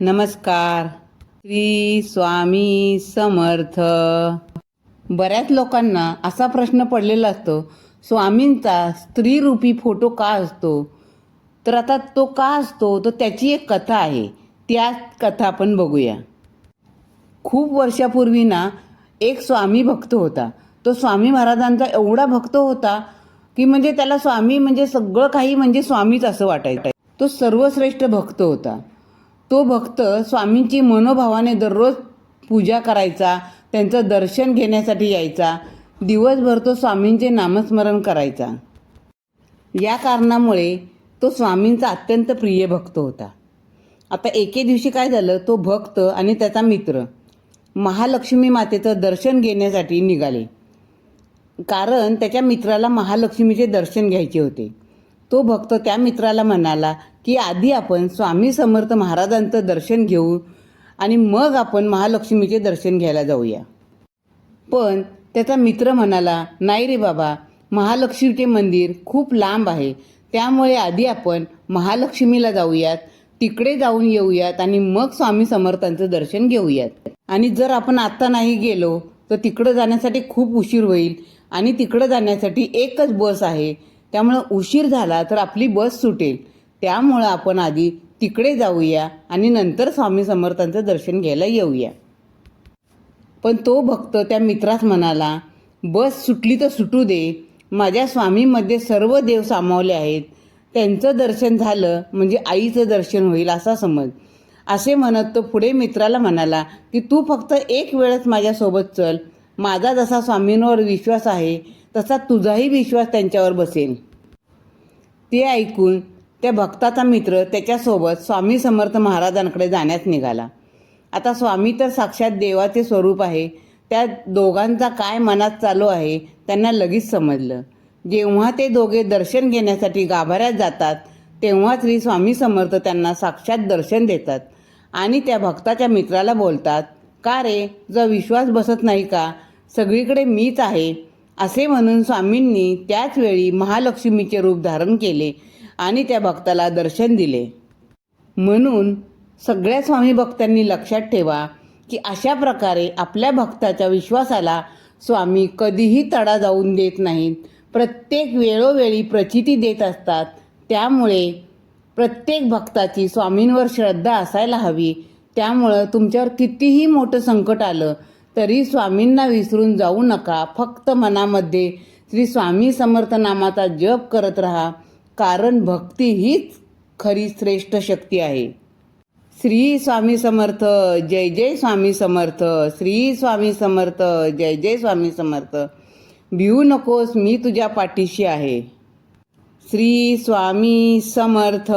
नमस्कार. श्री स्वामी समर्थ. बऱ्याच लोकांना असा प्रश्न पडलेला असतो स्वामींचा स्त्रीरूपी फोटो का असतो? तर आता तो का असतो? तर त्याची एक कथा आहे. त्या कथा आपण बघूया. खूप वर्षापूर्वी ना एक स्वामी भक्त होता. तो स्वामी महाराजांचा एवढा भक्त होता की म्हणजे त्याला स्वामी म्हणजे सगळं काही म्हणजे स्वामीच असं वाटायचं. तो सर्वश्रेष्ठ भक्त होता. तो भक्त स्वामींची मनोभावाने दररोज पूजा करायचा त्यांचं दर्शन घेण्यासाठी यायचा दिवसभर तो स्वामींचे नामस्मरण करायचा. या कारणामुळे तो स्वामींचा अत्यंत प्रिय भक्त होता. आता एके दिवशी काय झालं तो भक्त आणि त्याचा मित्र महालक्ष्मी मातेचं दर्शन घेण्यासाठी निघाले. कारण त्याच्या मित्राला महालक्ष्मीचे दर्शन घ्यायचे होते. तो भक्त त्या मित्राला म्हणाला की आधी आपण स्वामी समर्थ महाराजांचं दर्शन घेऊ आणि मग आपण महालक्ष्मीचे दर्शन घ्यायला जाऊया. पण त्याचा मित्र म्हणाला नाही रे बाबा महालक्ष्मीचे मंदिर खूप लांब आहे. त्यामुळे आधी आपण महालक्ष्मीला जाऊयात तिकडे जाऊन येऊयात आणि मग स्वामी समर्थांचं दर्शन घेऊयात. आणि जर आपण आत्ता नाही गेलो तर तिकडं जाण्यासाठी खूप उशीर होईल आणि तिकडं जाण्यासाठी एकच बस आहे. त्यामुळं उशीर झाला तर आपली बस सुटेल. त्यामुळं आपण आधी तिकडे जाऊया आणि नंतर स्वामी समर्थांचं दर्शन घ्यायला येऊया. पण तो भक्त त्या मित्रास म्हणाला बस सुटली तर सुटू दे. माझ्या स्वामीमध्ये सर्व देव सामावले आहेत. त्यांचं दर्शन झालं म्हणजे आईचं दर्शन होईल असा समज. असे म्हणत तो पुढे मित्राला म्हणाला की तू फक्त एक वेळच माझ्यासोबत चल. माझा जसा स्वामींवर विश्वास आहे तसा तुझाही विश्वास त्यांच्यावर बसेल. ते ऐकून त्या भक्ताचा मित्र त्याच्यासोबत स्वामी समर्थ महाराजांकडे जाण्यास निघाला. आता स्वामी तर साक्षात देवाचे स्वरूप आहे. त्या दोघांचा काय मनात चालू आहे त्यांना लगेच समजलं. जेव्हा ते दोघे दर्शन घेण्यासाठी गाभाऱ्यात जातात तेव्हा श्री स्वामी समर्थ त्यांना साक्षात दर्शन देतात आणि त्या भक्ताच्या मित्राला बोलतात का रे जो विश्वास बसत नाही का? सगळीकडे मीच आहे. असे म्हणून स्वामींनी त्याच वेळी महालक्ष्मीचे रूप धारण केले आणि त्या भक्ताला दर्शन दिले. म्हणून सगळ्या स्वामी भक्तांनी लक्षात ठेवा की अशा प्रकारे आपल्या भक्ताच्या विश्वासाला स्वामी कधीही तडा जाऊन देत नाहीत. प्रत्येक वेळोवेळी प्रचिती देत असतात. त्यामुळे प्रत्येक भक्ताची स्वामींवर श्रद्धा असायला हवी. त्यामुळं तुमच्यावर कितीही मोठं संकट आलं तरी स्वामींना विसरून जाऊ नका. फक्त मनामध्ये श्री स्वामी समर्थ नामाचा जप करत राहा. कारण भक्ती हीच खरी श्रेष्ठ शक्ती आहे. श्री स्वामी समर्थ जय जय स्वामी समर्थ. श्री स्वामी समर्थ जय जय स्वामी समर्थ. भिवू नकोस मी तुझ्या पाठीशी आहे. श्री स्वामी समर्थ.